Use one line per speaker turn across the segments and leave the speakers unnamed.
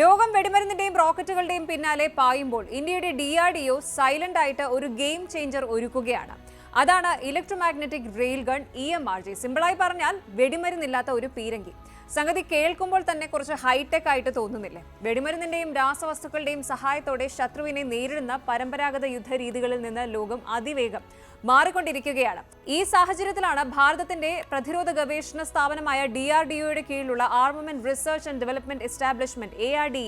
ലോകം വെടിമരുന്നിന്റെയും റോക്കറ്റുകളുടെയും പിന്നാലെ പായുമ്പോൾ ഇന്ത്യയുടെ D R D O silent ആയിട്ട് ഒരു ഗെയിം ചേഞ്ചർ ഒരുക്കുകയാണ്. അതാണ് electromagnetic rail gun E M R G സിമ്പിളായി പറഞ്ഞാൽ വെടിമരുന്നില്ലാത്ത ഒരു പീരങ്കി. സംഗതി കേൾക്കുമ്പോൾ തന്നെ കുറച്ച് ഹൈടെക് ആയിട്ട് തോന്നുന്നില്ലേ? വെടിമരുന്നിന്റെയും രാസവസ്തുക്കളുടെയും സഹായത്തോടെ ശത്രുവിനെ നേരിടുന്ന പരമ്പരാഗത യുദ്ധരീതികളിൽ നിന്ന് ലോകം അതിവേഗം മാറിക്കൊണ്ടിരിക്കുകയാണ്. ഈ സാഹചര്യത്തിലാണ് ഭാരതത്തിന്റെ പ്രതിരോധ ഗവേഷണ സ്ഥാപനമായ ഡി ആർ ഡി ഒയുടെ കീഴിലുള്ള armament research and development establishment A R D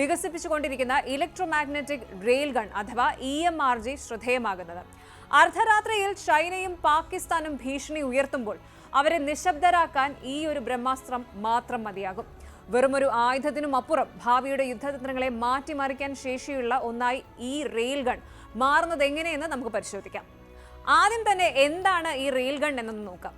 വികസിപ്പിച്ചുകൊണ്ടിരിക്കുന്ന electromagnetic rail gun അഥവാ ഇ എം ആർ ജി ശ്രദ്ധേയമാകുന്നത്. അർദ്ധരാത്രിയിൽ ചൈനയും പാകിസ്ഥാനും ഭീഷണി ഉയർത്തുമ്പോൾ അവരെ നിശബ്ദരാക്കാൻ ഈ ഒരു ബ്രഹ്മാസ്ത്രം മാത്രം മതിയാകും. വെറുമൊരു ആയുധത്തിനും അപ്പുറം ഭാവിയുടെ യുദ്ധതന്ത്രങ്ങളെ മാറ്റിമറിക്കാൻ ശേഷിയുള്ള ഒന്നായി ഈ റെയിൽ ഗൺ മാറുന്നത് എങ്ങനെയെന്ന് നമുക്ക് പരിശോധിക്കാം. ആദ്യം തന്നെ എന്താണ് ഈ റെയിൽ ഗൺ എന്നൊന്ന് നോക്കാം.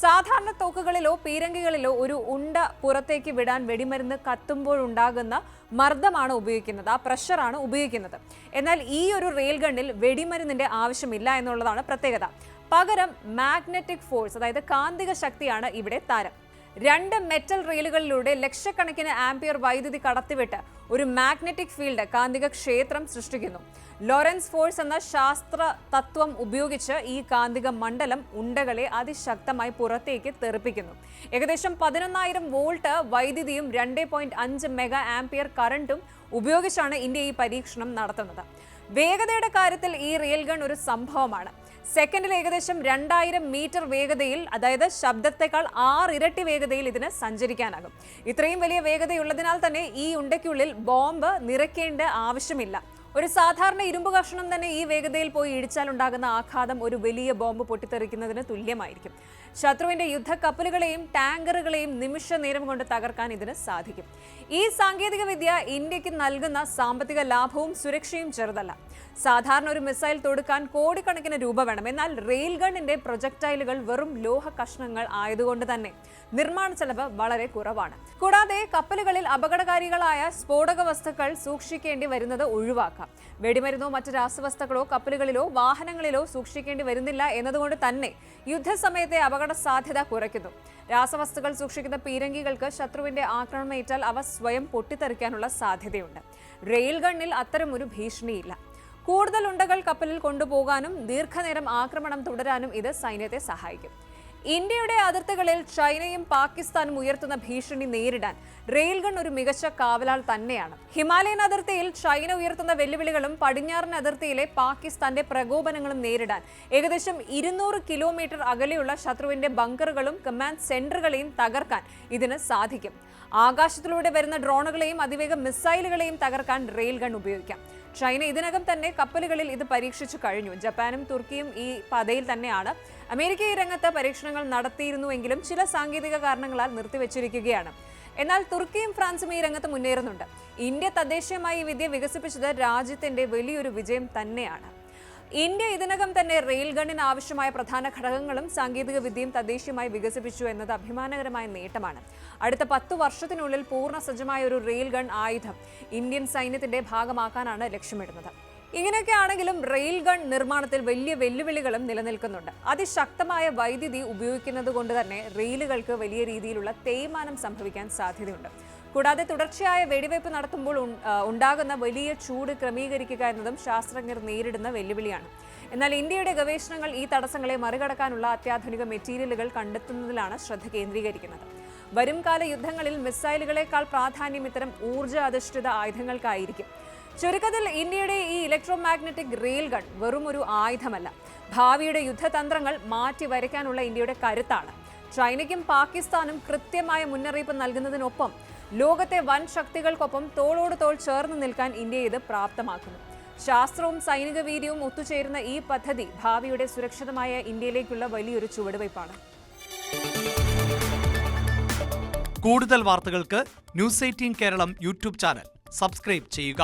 സാധാരണ തോക്കുകളിലോ പീരങ്കികളിലോ ഒരു ഉണ്ട പുറത്തേക്ക് വിടാൻ വെടിമരുന്ന് കത്തുമ്പോഴുണ്ടാകുന്ന മർദ്ദമാണ് ഉപയോഗിക്കുന്നത്. ആ പ്രഷറാണ് ഉപയോഗിക്കുന്നത്. എന്നാൽ ഈ ഒരു റെയിൽ ഗണ്ണിൽ വെടിമരുന്നിന്റെ ആവശ്യമില്ല എന്നുള്ളതാണ് പ്രത്യേകത. പകരം മാഗ്നറ്റിക് ഫോഴ്സ് അതായത് കാന്തിക ശക്തിയാണ് ഇവിടെ താരം. രണ്ട് മെറ്റൽ റെയിലുകളിലൂടെ ലക്ഷക്കണക്കിന് ആംപിയർ വൈദ്യുതി കടത്തിവിട്ട് ഒരു മാഗ്നറ്റിക് ഫീൽഡ് കാന്തിക ക്ഷേത്രം സൃഷ്ടിക്കുന്നു. ലോറൻസ് ഫോഴ്സ് എന്ന ശാസ്ത്ര തത്വം ഉപയോഗിച്ച് ഈ കാന്തിക മണ്ഡലം ഉണ്ടകളെ അതിശക്തമായി പുറത്തേക്ക് തെറിപ്പിക്കുന്നു. ഏകദേശം പതിനൊന്നായിരം വോൾട്ട് വൈദ്യുതിയും രണ്ട് പോയിന്റ് അഞ്ച് മെഗാ ആംപിയർ കറണ്ടും ഉപയോഗിച്ചാണ് ഇന്ത്യ ഈ പരീക്ഷണം നടത്തുന്നത്. വേഗതയുടെ കാര്യത്തിൽ ഈ റെയിൽ ഗൺ ഒരു സംഭവമാണ്. സെക്കൻഡിൽ ഏകദേശം രണ്ടായിരം മീറ്റർ വേഗതയിൽ അതായത് ശബ്ദത്തെക്കാൾ ആറിരട്ടി വേഗതയിൽ ഇതിന് സഞ്ചരിക്കാനാകും. ഇത്രയും വലിയ വേഗതയുള്ളതിനാൽ തന്നെ ഈ ഉണ്ടയ്ക്കുള്ളിൽ ബോംബ് നിറയ്ക്കേണ്ട ആവശ്യമില്ല. ഒരു സാധാരണ ഇരുമ്പ് കഷ്ണം തന്നെ ഈ വേഗതയിൽ പോയി ഇടിച്ചാൽ ഉണ്ടാകുന്ന ആഘാതം ഒരു വലിയ ബോംബ് പൊട്ടിത്തെറിക്കുന്നതിന് തുല്യമായിരിക്കും. ശത്രുവിന്റെ യുദ്ധക്കപ്പലുകളെയും ടാങ്കറുകളെയും നിമിഷ നേരം കൊണ്ട് തകർക്കാൻ ഇതിന് സാധിക്കും. ഈ സാങ്കേതിക വിദ്യ ഇന്ത്യയ്ക്ക് നൽകുന്ന സാമ്പത്തിക ലാഭവും സുരക്ഷയും ചെറുതല്ല. സാധാരണ ഒരു മിസൈൽ തൊടുക്കാൻ കോടിക്കണക്കിന് രൂപ വേണം. എന്നാൽ റെയിൽ ഗണ്ണിന്റെ പ്രൊജക്ടൈലുകൾ വെറും ലോഹ കഷ്ണങ്ങൾ ആയതുകൊണ്ട് തന്നെ നിർമ്മാണ ചെലവ് വളരെ കുറവാണ്. കൂടാതെ കപ്പലുകളിൽ അപകടകാരികളായ സ്ഫോടക വസ്തുക്കൾ സൂക്ഷിക്കേണ്ടി വരുന്നത് ഒഴിവാക്കാം വെടിമരുന്നോ മറ്റ് രാസവസ്തുക്കളോ കപ്പലുകളിലോ വാഹനങ്ങളിലോ സൂക്ഷിക്കേണ്ടി വരുന്നില്ല എന്നതുകൊണ്ട് തന്നെ യുദ്ധസമയത്തെ അപകട സാധ്യത കുറയ്ക്കുന്നു. രാസവസ്തുക്കൾ സൂക്ഷിക്കുന്ന പീരങ്കികൾക്ക് ശത്രുവിന്റെ ആക്രമണമേറ്റാൽ അവ സ്വയം പൊട്ടിത്തെറിക്കാനുള്ള സാധ്യതയുണ്ട്. റെയിൽ ഗണ്ണിൽ അത്തരമൊരു ഭീഷണിയില്ല. കൂടുതൽ ഉണ്ടകൾ കപ്പലിൽ കൊണ്ടുപോകാനും ദീർഘനേരം ആക്രമണം തുടരാനും ഇത് സൈന്യത്തെ സഹായിക്കും. ഇന്ത്യയുടെ അതിർത്തികളിൽ ചൈനയും പാകിസ്ഥാനും ഉയർത്തുന്ന ഭീഷണി നേരിടാൻ റെയിൽഗൺ ഒരു മികച്ച കാവലാൾ തന്നെയാണ്. ഹിമാലയൻ അതിർത്തിയിൽ ചൈന ഉയർത്തുന്ന വെല്ലുവിളികളും പടിഞ്ഞാറൻ അതിർത്തിയിലെ പാകിസ്ഥാന്റെ പ്രകോപനങ്ങളും നേരിടാൻ ഏകദേശം ഇരുന്നൂറ് കിലോമീറ്റർ അകലെയുള്ള ശത്രുവിന്റെ ബങ്കറുകളും കമാൻഡ് സെന്ററുകളെയും തകർക്കാൻ ഇതിന് സാധിക്കും. ആകാശത്തിലൂടെ വരുന്ന ഡ്രോണുകളെയും അതിവേഗ മിസൈലുകളെയും തകർക്കാൻ റെയിൽഗൺ ഉപയോഗിക്കാം. ചൈന ഇതിനകം തന്നെ കപ്പലുകളിൽ ഇത് പരീക്ഷിച്ചു കഴിഞ്ഞു. ജപ്പാനും തുർക്കിയും ഈ പാതയിൽ തന്നെയാണ്. അമേരിക്ക ഈ രംഗത്ത് പരീക്ഷണങ്ങൾ നടത്തിയിരുന്നുവെങ്കിലും ചില സാങ്കേതിക കാരണങ്ങളാൽ നിർത്തിവെച്ചിരിക്കുകയാണ്. എന്നാൽ തുർക്കിയും ഫ്രാൻസും ഈ രംഗത്ത് മുന്നേറുന്നുണ്ട്. ഇന്ത്യ തദ്ദേശീയമായി ഈ വിദ്യ വികസിപ്പിച്ചത് രാജ്യത്തിന്റെ വലിയൊരു വിജയം തന്നെയാണ്. ഇന്ത്യ ഇതിനകം തന്നെ റെയിൽ ഗണ്ണിന് ആവശ്യമായ പ്രധാന ഘടകങ്ങളും സാങ്കേതിക വിദ്യയും തദ്ദേശീയമായി വികസിപ്പിച്ചു എന്നത് അഭിമാനകരമായ നേട്ടമാണ്. അടുത്ത പത്തു വർഷത്തിനുള്ളിൽ പൂർണ സജ്ജമായ ഒരു റെയിൽ ഗൺ ആയുധം ഇന്ത്യൻ സൈന്യത്തിന്റെ ഭാഗമാക്കാനാണ് ലക്ഷ്യമിടുന്നത്. ഇങ്ങനെയൊക്കെ ആണെങ്കിലും റെയിൽ ഗൺ നിർമ്മാണത്തിൽ വലിയ വെല്ലുവിളികളും നിലനിൽക്കുന്നുണ്ട്. അതിശക്തമായ വൈദ്യുതി ഉപയോഗിക്കുന്നത് കൊണ്ട് തന്നെ റെയിലുകൾക്ക് വലിയ രീതിയിലുള്ള തേയ്മാനം സംഭവിക്കാൻ സാധ്യതയുണ്ട്. കൂടാതെ തുടർച്ചയായ വെടിവയ്പ് നടത്തുമ്പോൾ ഉണ്ടാകുന്ന വലിയ ചൂട് ക്രമീകരിക്കുക എന്നതും ശാസ്ത്രജ്ഞർ നേരിടുന്ന വെല്ലുവിളിയാണ്. എന്നാൽ ഇന്ത്യയുടെ ഗവേഷണങ്ങൾ ഈ തടസ്സങ്ങളെ മറികടക്കാനുള്ള അത്യാധുനിക മെറ്റീരിയലുകൾ കണ്ടെത്തുന്നതിലാണ് ശ്രദ്ധ കേന്ദ്രീകരിക്കുന്നത്. വരും കാല യുദ്ധങ്ങളിൽ മിസൈലുകളെക്കാൾ പ്രാധാന്യം ഇത്തരം ഊർജ അധിഷ്ഠിത ആയുധങ്ങൾക്കായിരിക്കും. ചുരുക്കത്തിൽ ഇന്ത്യയുടെ ഈ ഇലക്ട്രോ മാഗ്നറ്റിക് റെയിൽ ഗൺ വെറും ഒരു ആയുധമല്ല. ഭാവിയുടെ യുദ്ധതന്ത്രങ്ങൾ മാറ്റി വരയ്ക്കാനുള്ള ഇന്ത്യയുടെ കരുത്താണ്. ചൈനയ്ക്കും പാകിസ്ഥാനും കൃത്യമായ മുന്നറിയിപ്പ് നൽകുന്നതിനൊപ്പം ലോകത്തെ വൻ ശക്തികൾക്കൊപ്പം തോളോട് തോൾ ചേർന്ന് നിൽക്കാൻ ഇന്ത്യ ഇത് പ്രാപ്തമാക്കുന്നു. ശാസ്ത്രവും സൈനിക വീര്യവും ഒത്തുചേരുന്ന ഈ പദ്ധതി ഭാവിയുടെ സുരക്ഷിതമായ ഇന്ത്യയിലേക്കുള്ള വലിയൊരു ചുവടുവയ്പ്പാണ്.
കൂടുതൽ വാർത്തകൾക്ക് news eighteen Keralam YouTube channel. Subscribe ചെയ്യുക.